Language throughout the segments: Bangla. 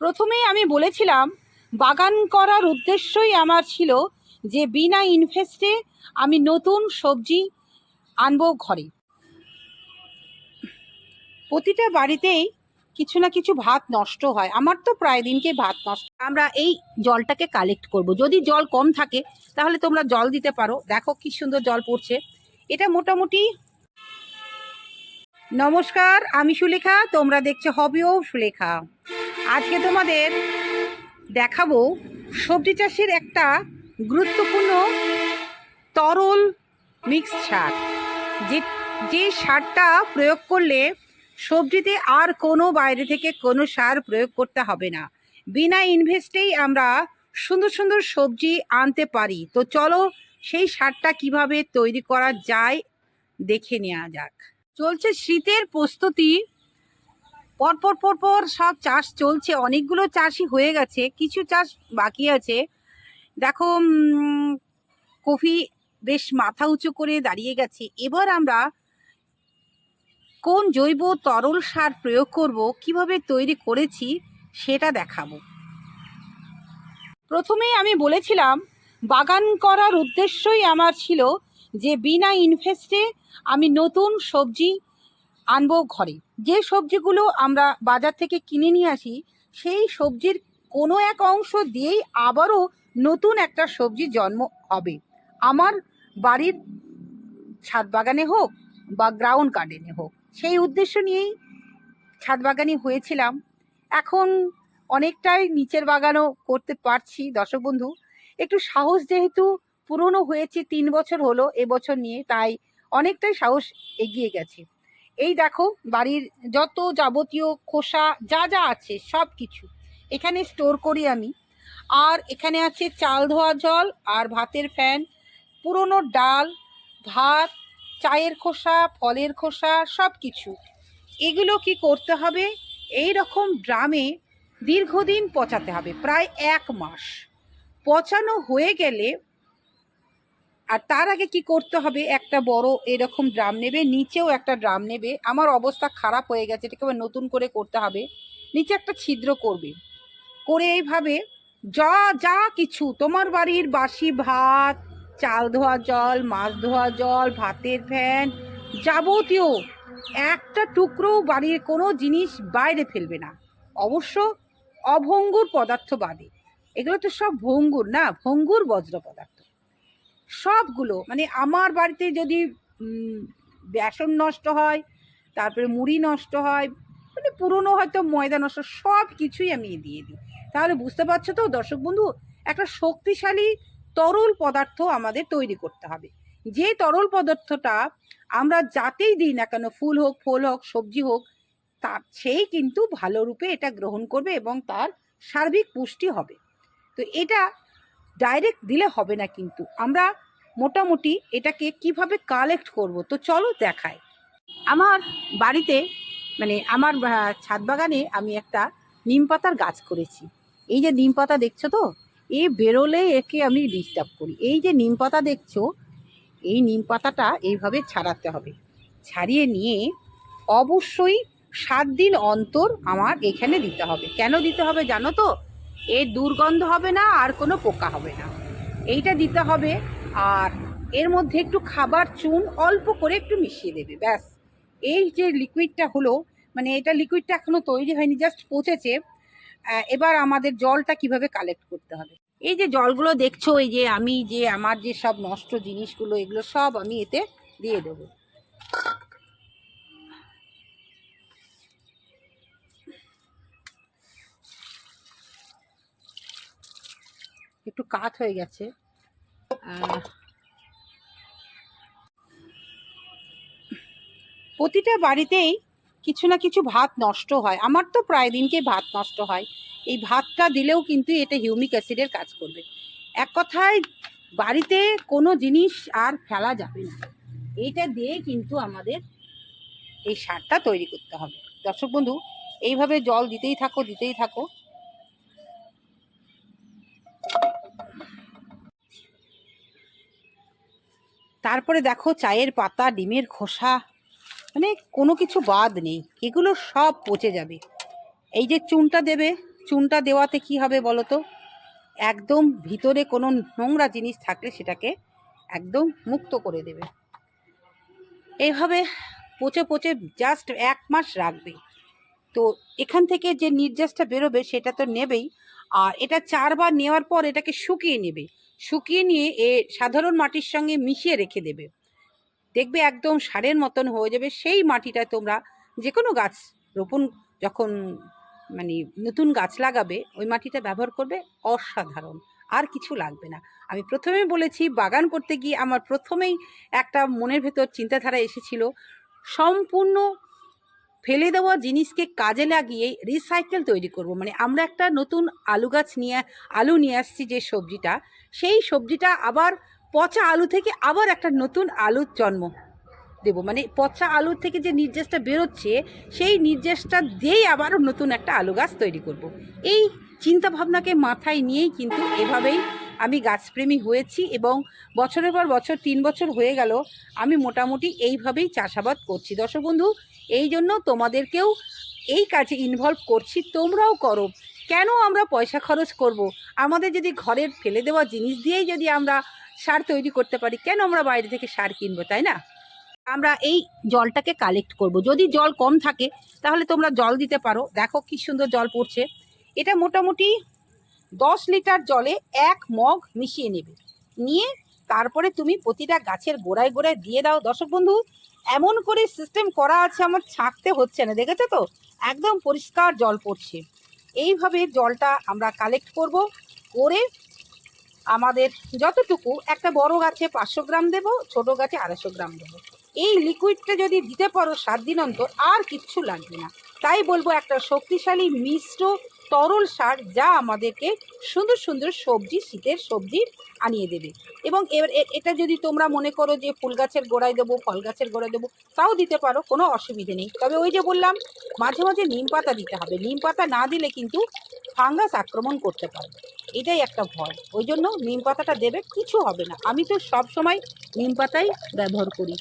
প্রথমেই আমি বলেছিলাম, বাগান করার উদ্দেশ্যই আমার ছিল যে বিনা ইনভেস্টে আমি নতুন সবজি আনব ঘরে। প্রতিটা বাড়িতেই কিছু না কিছু ভাত নষ্ট হয়। আমার তো প্রায় দিনকে ভাত নষ্ট আমরা এই জলটাকে কালেক্ট করব। যদি জল কম থাকে, তাহলে তোমরা জল দিতে পারো। দেখো কি সুন্দর জল পড়ছে। এটা মোটামুটি নমস্কার, আমি সুলেখা। তোমরা দেখছ হবিও সুলেখা। আজকে তোমাদের দেখাবো সবজি চাষের একটা গুরুত্বপূর্ণ তরল মিক্স সার। যে যে সারটা প্রয়োগ করলে সবজিতে আর কোনো বাইরে থেকে কোনো সার প্রয়োগ করতে হবে না। বিনা ইনভেস্টেই আমরা সুন্দর সুন্দর সবজি আনতে পারি। তো চলো সেই সারটা কীভাবে তৈরি করা যায় দেখে নেওয়া যাক। চলছে শীতের প্রস্তুতি। পরপর পরপর সব চাষ চলছে, অনেকগুলো চাষই হয়ে গেছে, কিছু চাষ বাকি আছে। দেখো কফি বেশ মাথা উঁচু করে দাঁড়িয়ে গেছে। এবার আমরা কোন জৈব তরল সার প্রয়োগ করব, কীভাবে তৈরি করেছি, সেটা দেখাবো। প্রথমেই আমি বলেছিলাম, বাগান করার উদ্দেশ্যই আমার ছিল যে, বিনা ইনভেস্টে আমি নতুন সবজি আনব ঘরে। যে সবজিগুলো আমরা বাজার থেকে কিনে নিয়ে আসি, সেই সবজির কোনো এক অংশ দিয়েই আবারও নতুন একটা সবজি জন্ম হবে। আমার বাড়ির ছাদ বাগানে হোক বা গ্রাউন্ড গার্ডেনে হোক, সেই উদ্দেশ্য নিয়েই ছাদ বাগানি হয়েছিলাম। এখন অনেকটাই নিচের বাগানও করতে পারছি, দর্শক বন্ধু। একটু সাহস যেহেতু পুরনো হয়েছে, তিন বছর হলো এবছর নিয়ে, তাই অনেকটাই সাহস এগিয়ে গেছে। এই দেখো বাড়ির যত যাবতীয় খোসা, যা যা আছে, সব কিছু। এখানে স্টোর করি আমি। আর এখানে আছে চাল ধোয়া জল আর ভাতের ফ্যান পুরনো ডাল, ভাত, চায়ের খোসা, ফলের খোসা, সব কিছু। এগুলো কি করতে হবে? এই রকম ড্রামে দীর্ঘদিন পচাতে হবে, প্রায় এক মাস। পচানো হয়ে গেলে আর তার আগে কি করতে হবে? একটা বড় এরকম ড্রাম নেবে, নিচেও একটা ড্রাম নেবে। আমার অবস্থা খারাপ হয়ে গেছে, এটাকে আবার নতুন করে করতে হবে। নিচে একটা ছিদ্র করবে। করে এইভাবে যা যা কিছু, তোমার বাড়ির বাসি ভাত, চাল ধোয়া জল, মাছ ধোয়া জল, ভাতের ফ্যান যাবতীয় একটা টুকরো বাড়ির কোনো জিনিস বাইরে ফেলবে না। অবশ্য অভঙ্গুর পদার্থ বাদে। এগুলো তো সব ভঙ্গুর না? ভঙ্গুর বজ্র পদার্থ। সবগুলো। মানে আমার বাড়িতে যদি বেসন নষ্ট হয়, তারপরে মুড়ি নষ্ট হয় মানে পুরনো হয়তো ময়দা নষ্ট সব কিছুই আমি দিয়ে দিই। তাহলে বুঝতে পারছ তো, দর্শক বন্ধু? একটা শক্তিশালী তরল পদার্থ আমাদের তৈরি করতে হবে। যে তরল পদার্থটা আমরা যাতেই দিই না কেন, ফুল হোক, ফল হোক, সবজি হোক, তার সেই কিন্তু ভালো রূপে এটা গ্রহণ করবে এবং তার সার্বিক পুষ্টি হবে। তো এটা ডাইরেক্ট দিলে হবে না কিন্তু। আমরা মোটামুটি এটাকে কীভাবে কালেক্ট করব? তো চলো দেখাই। আমার বাড়িতে মানে আমার ছাদ বাগানে আমি একটা নিম পাতার গাছ করেছি। এই যে নিম পাতা দেখছ তো? এ বেরোলে একে আমি ডিস্টার্ব করি। এই যে নিম পাতা দেখছ, এই নিম পাতাটা এইভাবে ছাড়াতে হবে। ছাড়িয়ে নিয়ে অবশ্যই সাত দিন অন্তর আমার এখানে দিতে হবে। কেন দিতে হবে জানো তো? এর দুর্গন্ধ হবে না, আর কোনো পোকা হবে না। এইটা দিতে হবে আর এর মধ্যে একটু খাবার, চুন অল্প করে একটু মিশিয়ে দেবে, ব্যাস। এই যে লিকুইডটা হলো মানে এটা লিকুইডটা এখনও তৈরি হয়নি জাস্ট পচেছে। এবার আমাদের জলটা কীভাবে কালেক্ট করতে হবে? এই যে জলগুলো দেখছ, এই যে আমি যে আমার যে সব নষ্ট জিনিসগুলো, এগুলো সব আমি এতে দিয়ে দেবো। একটু কাত হয়ে গেছে। প্রতিটা বাড়িতেই কিছু না কিছু ভাত নষ্ট হয়। আমার তো প্রায় দিনকে ভাত নষ্ট হয়। এই ভাতটা দিলেও কিন্তু এটা হিউমিক অ্যাসিডের কাজ করবে। এক কথায়, বাড়িতে কোনো জিনিস আর ফেলা যাবে না। এইটা দিয়ে কিন্তু আমাদের এই সারটা তৈরি করতে হবে। দর্শক বন্ধু, এইভাবে জল দিতেই থাকো দিতেই থাকো। তারপরে দেখো চায়ের পাতা, ডিমের খোসা মানে কোনো কিছু বাদ নেই। এগুলো সব পচে যাবে। এই যে চুনটা দেবে, চুনটা দেওয়াতে কি হবে বলো তো? একদম ভিতরে কোনো নোংরা জিনিস থাকলে সেটাকে একদম মুক্ত করে দেবে। এইভাবে পচে পচে জাস্ট এক মাস রাখবে। তো এখান থেকে যে নির্যাসটা বেরোবে সেটা তো নেবেই। আর এটা চারবার নেওয়ার পর এটাকে শুকিয়ে নেবে। শুকিয়ে নিয়ে এ সাধারণ মাটির সঙ্গে মিশিয়ে রেখে দেবে। দেখবে একদম সারের মতন হয়ে যাবে। সেই মাটিটা তোমরা যে কোনো গাছ রোপণ যখন মানে নতুন গাছ লাগাবে, ওই মাটিটা ব্যবহার করবে অসাধারণ। আর কিছু লাগবে না। আমি প্রথমে বলেছি, বাগান করতে গিয়ে আমার প্রথমেই একটা মনের ভেতর চিন্তাধারা এসেছিল, সম্পূর্ণ ফেলে দেওয়া জিনিসকে কাজে লাগিয়ে রিসাইকেল তৈরি করব। মানে আমরা একটা নতুন আলু গাছ নিয়ে, আলু নিয়ে আসছি যে সবজিটা সেই সবজিটা আবার পচা আলু থেকে আবার একটা নতুন আলুর জন্ম দেবো। মানে পচা আলুর থেকে যে নির্যাসটা বেরোচ্ছে, সেই নির্যাসটা দিয়েই আবার নতুন একটা আলু গাছ তৈরি করব। এই চিন্তা ভাবনাকে মাথায় নিয়েই কিন্তু এভাবেই আমি গাছপ্রেমী হয়েছি এবং বছরের পর বছর, তিন বছর হয়ে গেল, আমি মোটামুটি এইভাবেই চাষাবাদ করছি। দর্শক বন্ধু, এই জন্য তোমাদেরকেও এই কাজে ইনভলভ করছি, তোমরাও করো। কেন আমরা পয়সা খরচ করব। আমাদের যদি ঘরের ফেলে দেওয়া জিনিস দিয়েই যদি আমরা সার তৈরি করতে পারি, কেন আমরা বাইরে থেকে সার কিনবো, তাই না? আমরা এই জলটাকে কালেক্ট করব। যদি জল কম থাকে, তাহলে তোমরা জল দিতে পারো। দেখো কি সুন্দর জল পড়ছে। এটা মোটামুটি দশ লিটার জলে এক মগ মিশিয়ে নেবে। নিয়ে তারপরে তুমি প্রতিটা গাছের গোড়ায় গোড়ায় দিয়ে দাও। দর্শক বন্ধু, এমন করে সিস্টেম করা আছে, আমার ছাঁকতে হচ্ছে না। দেখেছ তো? একদম পরিষ্কার জল পড়ছে। এইভাবে জলটা আমরা কালেক্ট করব, করে আমাদের যতটুকু একটা বড় গাছে পাঁচশো গ্রাম দেবো, ছোট গাছে আড়াইশো গ্রাম দেবো। এই লিকুইডটা যদি দিতে পারো সাত দিন অন্তর, আর কিচ্ছু লাগবে না। তাই বলব একটা শক্তিশালী মিশ্র তরল সার যা আমাদেরকে সুন্দর সুন্দর সবজি, শীতের সবজি আনিয়ে দেবে। এবং এবার এটা যদি তোমরা মনে করো যে ফুল গাছের গোড়ায় দেবো, ফল গাছের গোড়ায় দেবো, তাও দিতে পারো, কোনো অসুবিধে নেই। তবে ওই যে বললাম, মাঝে মাঝে নিম পাতা দিতে হবে। নিম পাতা না দিলে কিন্তু ফাঙ্গাস আক্রমণ করতে পারবে এটাই একটা ভয়। ওই জন্য নিম পাতাটা দেবে, কিছু হবে না। আমি তো সব সময় নিম পাতাই ব্যবহার করি।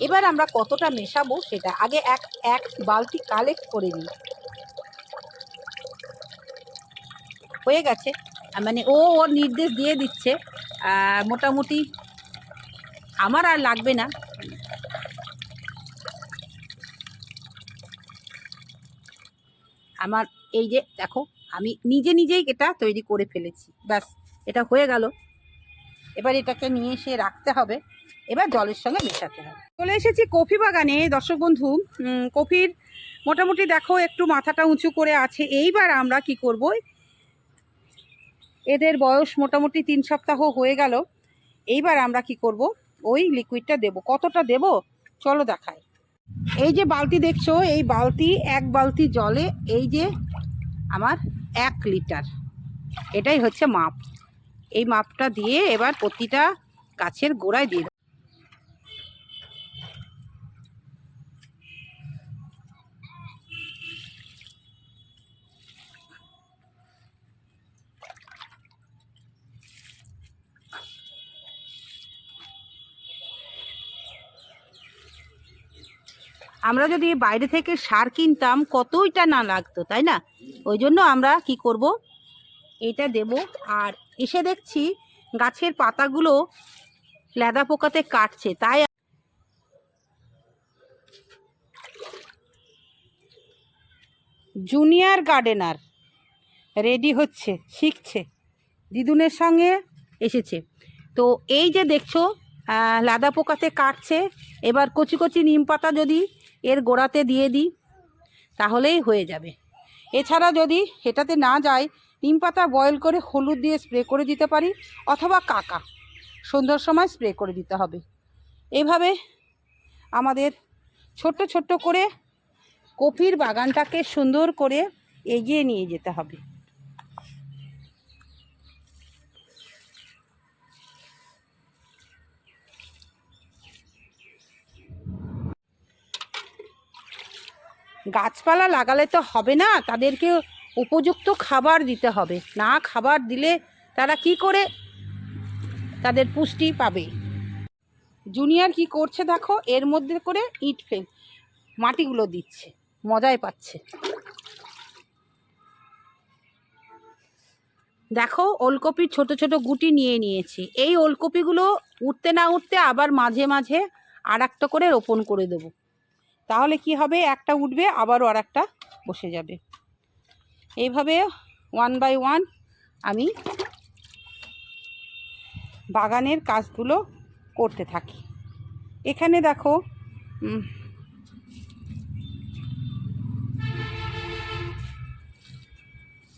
এবার আমরা কতটা মেশাবো সেটা আগে এক এক বালতি কালেক্ট করে নিই। হয়ে গেছে। মানে ও ওর নির্দেশ দিয়ে দিচ্ছে। মোটামুটি আমার আর লাগবে না। আমার এই যে দেখো, আমি নিজে নিজেই এটা তৈরি করে ফেলেছি। ব্যাস, এটা হয়ে গেল। এবার এটাকে নিয়ে এসে রাখতে হবে। এবার জলের সঙ্গে মেশাতে হবে। চলে এসেছি কফি বাগানে। দর্শক বন্ধু কফির মোটামুটি দেখো একটু মাথাটা উঁচু করে আছে। এইবার আমরা কি করব? এদের বয়স মোটামুটি তিন সপ্তাহ হয়ে গেল। এইবার আমরা কি করব? ওই লিকুইডটা দেব। কতটা দেব? চলো দেখাই। এই যে বালতি দেখছ, এই বালতি, এক বালতি জলে এই যে আমার এক লিটার। এটাই হচ্ছে মাপ। এই মাপটা দিয়ে এবার প্রতিটা গাছের গোড়ায় দিয়ে আমরা যদি বাইরে থেকে সার কিনতাম, কতইটা না লাগতো, তাই না? ওই জন্য আমরা কি করব? এটা দেব। আর এসে দেখছি গাছের পাতাগুলো লেদা পোকাতে কাটছে, তাই জুনিয়র গার্ডেনার রেডি হচ্ছে, শিখছে, দিদুনের সঙ্গে এসেছে। তো এই যে দেখছ লাদা পোকাতে কাটছে, এবার কচি কচি নিম পাতা যদি এর গোড়াতে দিয়ে দিই, তাহলেই হয়ে যাবে। এছাড়া যদি এটাতে না যায়, নিম পাতা বয়েল করে হলুদ দিয়ে স্প্রে করে দিতে পারি, অথবা কাকা। সন্ধ্যার সময় স্প্রে করে দিতে হবে। এভাবে আমাদের ছোট্ট ছোট্ট করে কফির বাগানটাকে সুন্দর করে এগিয়ে নিয়ে যেতে হবে। গাছপালা লাগালে তো হবে না, তাদেরকে উপযুক্ত খাবার দিতে হবে। না খাবার দিলে তারা কি করে? তাদের পুষ্টি পাবে। জুনিয়র কি করছে দেখো, এর মধ্যে করে ইট ফেল, মাটিগুলো দিচ্ছে মজায় পাচ্ছে। দেখো, ওলকপির ছোট ছোট গুটি নিয়ে নিয়েছি। এই ওলকপিগুলো উঠতে না উঠতে আবার মাঝে মাঝে আর একটা করে রোপণ করে দেবো। তাহলে কি হবে? একটা উঠবে, আবারও আর একটা বসে যাবে। এইভাবে ওয়ান বাই ওয়ান আমি বাগানের কাজগুলো করতে থাকি। এখানে দেখো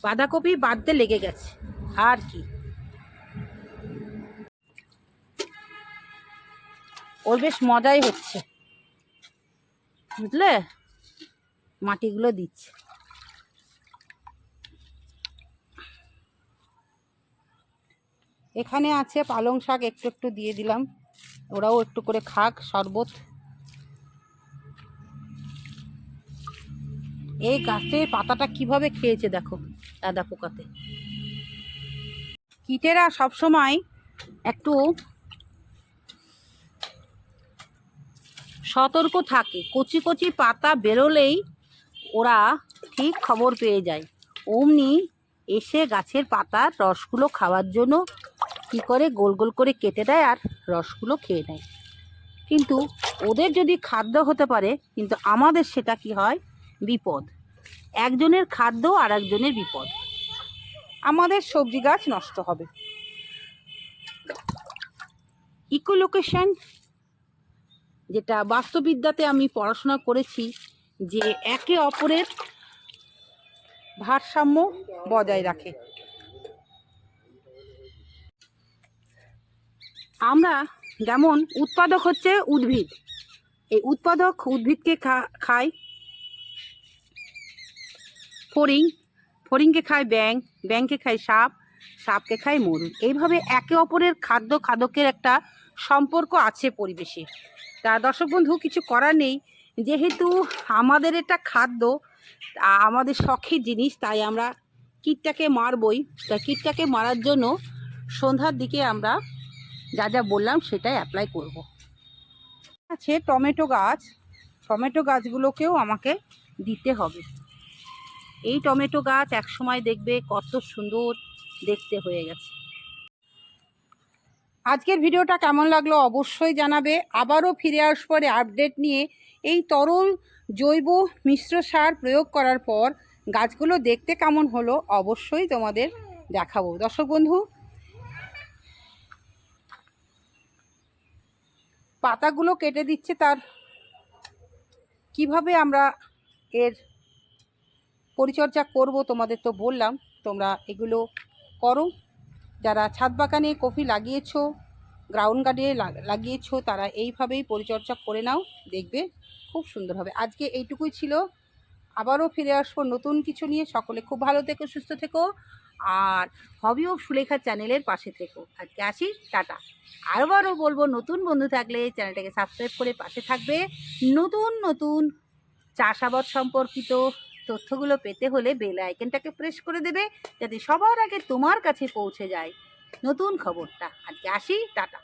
বাঁধাকপি বাঁধতে লেগে গেছে, আর কি। ওর বেশ মজাই হচ্ছে। বুঝলে? মাটিগুলো দিচ্ছে। এখানে আছে পালং শাক, একটু একটু দিয়ে দিলাম। ওরাও একটু করে খাক, শরবত। এই গাছের পাতাটা কীভাবে খেয়েছে দেখো দাদা পোকাতে। কীটেরা সবসময় একটু সতর্ক থাকে। কচি কচি পাতা বেরোলেই ওরা ঠিক খবর পেয়ে যায়। অমনি এসে গাছের পাতার রসগুলো খাওয়ার জন্য কী করে গোল গোল করে কেটে দেয় আর রসগুলো খেয়ে নেয়। কিন্তু ওদের যদি খাদ্য হতে পারে, কিন্তু আমাদের সেটা কি হয়? বিপদ। একজনের খাদ্য আর একজনের বিপদ। আমাদের সবজি গাছ নষ্ট হবে। ইকোলোকেশন যেটা বাস্তুবিদ্যাতে আমি পড়াশোনা করেছি যে একে অপরের ভারসাম্য বজায় রাখে। আমরা যেমন উৎপাদক হচ্ছে উদ্ভিদ, এই উৎপাদক উদ্ভিদকে খায় ফড়িং, ফড়িংকে খায় ব্যাং ব্যাংকে খায় সাপ, সাপকে খায় মরুদ এইভাবে একে অপরের খাদ্য খাদকের একটা সম্পর্ক আছে পরিবেশে। তা দর্শক বন্ধু, কিছু করার নেই। যেহেতু আমাদের এটা খাদ্য আমাদের শখের জিনিস, তাই আমরা কীটটাকে মারবই। তা কীটটাকে মারার জন্য সন্ধ্যার দিকে আমরা যা যা বললাম সেটাই অ্যাপ্লাই করব। আছে টমেটো গাছ। টমেটো গাছগুলোকেও আমাকে দিতে হবে। এই টমেটো গাছ একসময় দেখবে কত সুন্দর দেখতে হয়ে গেছে। আজকের ভিডিওটা কেমন লাগল অবশ্যই জানাবে। আবারও ফিরে আসব পরে আপডেট নিয়ে। এই তরল জৈব মিশ্র সার প্রয়োগ করার পর গাছগুলো দেখতে কেমন হলো অবশ্যই তোমাদের দেখাবো। দর্শক বন্ধু, পাতাগুলো কেটে দিচ্ছে তার। কীভাবে আমরা এর পরিচর্যা করব তোমাদের তো বললাম, তোমরা এগুলো করো। যারা ছাদ বাগানে কফি লাগিয়েছ গ্রাউন্ড গার্ডে লাগিয়েছো, তারা এইভাবেই পরিচর্যা করে নাও, দেখবে খুব সুন্দর হবে। আজকে এইটুকুই ছিল। আবারও ফিরে আসব নতুন কিছু নিয়ে। সকলে খুব ভালো থেকো, সুস্থ থেকো। আর হবি ও সুলেখা চ্যানেলের পাশে থেকো। আজকে আসি, টাটা। আরও আরবারও বলব, নতুন বন্ধু থাকলে চ্যানেলটাকে সাবস্ক্রাইব করে পাশে থাকবে। নতুন নতুন চাষাবাদ সম্পর্কিত তথ্যগুলো পেতে হলে বেল আইকনটাকে প্রেস করে দেবে যাতে সবার আগে তোমার কাছে পৌঁছে যায়। নতুন খবরটা। আজকে আসি, টাটা।